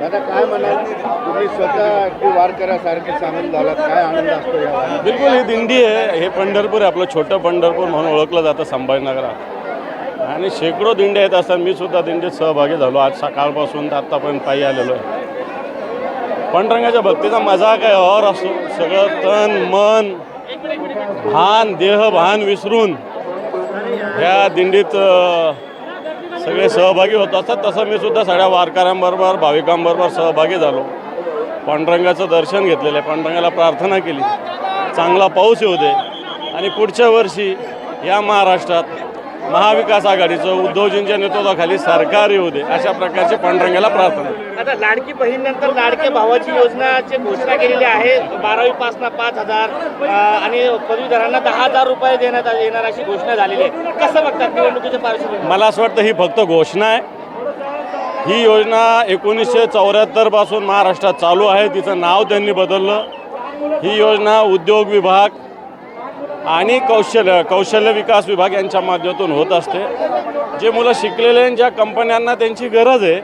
दादा काय म्हणाल? तुम्ही स्वतः अगदी वारकऱ्यासारखे सामील झालात काय आनंद असतो बिलकुल ही दिंडी आहे. हे पंढरपूर आहे आपलं छोटं पंढरपूर म्हणून ओळखलं जातं संभाजीनगरात. आणि शेकडो दिंड्या येत असतात मी सुद्धा दिंडीत सहभागी झालो. आज सकाळपासून तर आत्तापर्यंत पायी आलेलो आहे. पांडुरंगाच्या भक्तीचा मजा काय और असतो सगळं तन मन भान देह भान विसरून ह्या दिंडीत सगळे सहभागी होत असतात. तसं मी सुद्धा सगळ्या वारकऱ्यांबरोबर भाविकांबरोबर सहभागी झालो. पांडुरंगाचं दर्शन घेतलेलं आहे. पांडुरंगाला प्रार्थना केली. चांगला पाऊस येऊ दे. आणि पुढच्या वर्षी या महाराष्ट्रात महाविकास आघाडीचं उद्धवजींच्या नेतृत्वाखाली सरकार येऊ दे अशा प्रकारची पांडुरंगाला प्रार्थना. आता लाडकी बहीण नंतर लाडक्या भावाची योजनाची घोषणा केलेली आहे. बारावी पासनं पाच हजार आणि पदवीधरांना दहा हजार रुपये देण्यात येणार अशी घोषणा झालेली आहे. कसं बघतात निवडणुकीच्या पार्श्वभूमीवर? मला असं वाटतं ही फक्त घोषणा आहे. ही योजना एकोणीसशे चौऱ्याहत्तरपासून महाराष्ट्रात चालू आहे. तिचं नाव त्यांनी बदललं. ही योजना उद्योग विभाग आणि कौशल्य कौशल्य विकास विभाग यांच्या माध्यमातून होत असते. जे मुलं शिकलेले आहेत ज्या कंपन्यांना त्यांची गरज आहे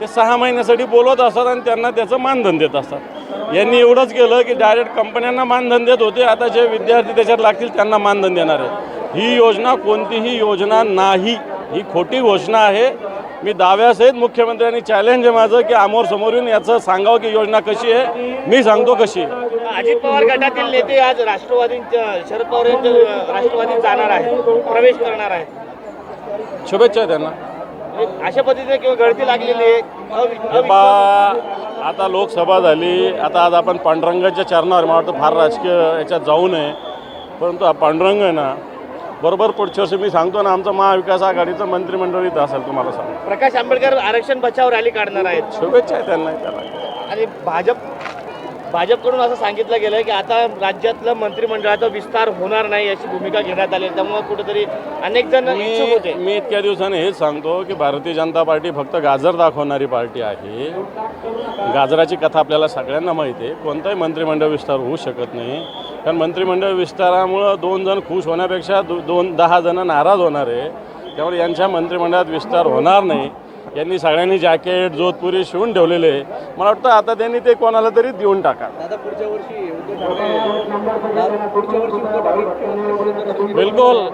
ते सहा महिन्यासाठी बोलवत असतात आणि त्यांना त्याचं मानधन देत असतात. यांनी एवढंच केलं की डायरेक्ट कंपन्यांना मानधन देत होते. आता जे विद्यार्थी त्याच्यात लागतील त्यांना मानधन देणार आहे ही योजना कोणतीही योजना नाही. ही खोटी घोषणा आहे. मी दाव्यासहित मुख्यमंत्र्यांनी चॅलेंज आहे माझं की आमोर समोर येऊन याचं सांगावं की योजना कशी आहे मी सांगतो कशी आहे. अजित पवार गटातील नेते आज राष्ट्रवादींच्या शरद पवार यांच्या राष्ट्रवादीत जाणार आहे प्रवेश करणार आहे शुभेच्छा आहे त्यांना अशा पद्धतीने किंवा गळती लागलेली आहे अवि- बा आता लोकसभा झाली आता आज आपण पांडुरंगाच्या चरणावर मला वाटतं फार राजकीय याच्यात जाऊ नये परंतु हा पांडुरंग आहे ना बरोबर पुढच्या वर्षी मी सांगतो ना आमचं महाविकास आघाडीचं मंत्रिमंडळ इथं असेल तुम्हाला सांग प्रकाश आंबेडकर आरक्षण बचाव रॅली काढणार आहेत. शुभेच्छा आहे त्यांना त्याला आणि भाजप भाजपकडून असं सांगितलं गेलं की आता राज्यातलं मंत्रिमंडळाचा विस्तार होणार नाही अशी भूमिका घेण्यात आली आहे. त्यामुळे कुठेतरी अनेक जण इच्छुक मी मी इतक्या दिवसाने हेच सांगतो की भारतीय जनता पार्टी फक्त गाजर दाखवणारी पार्टी आहे. गाजराची कथा आपल्याला सगळ्यांना माहिती आहे. कोणताही मंत्रिमंडळ विस्तार होऊ शकत नाही. कारण मंत्रिमंडळ विस्तारामुळं दोन जण खुश होण्यापेक्षा दो दोन दहा जण नाराज होणार आहे. त्यामुळे यांच्या मंत्रिमंडळात विस्तार होणार नाही. यांनी सगळ्यांनी जॅकेट जोधपुरी शिवून ठेवलेले आहे. मला वाटतं आता त्यांनी ते कोणाला तरी देऊन टाका. बिलकुल.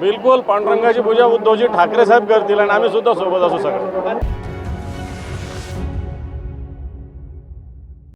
बिलकुल पांडुरंगाची पूजा उद्धवजी ठाकरे साहेब करतील आणि आम्ही सुद्धा सोबत असू सगळं.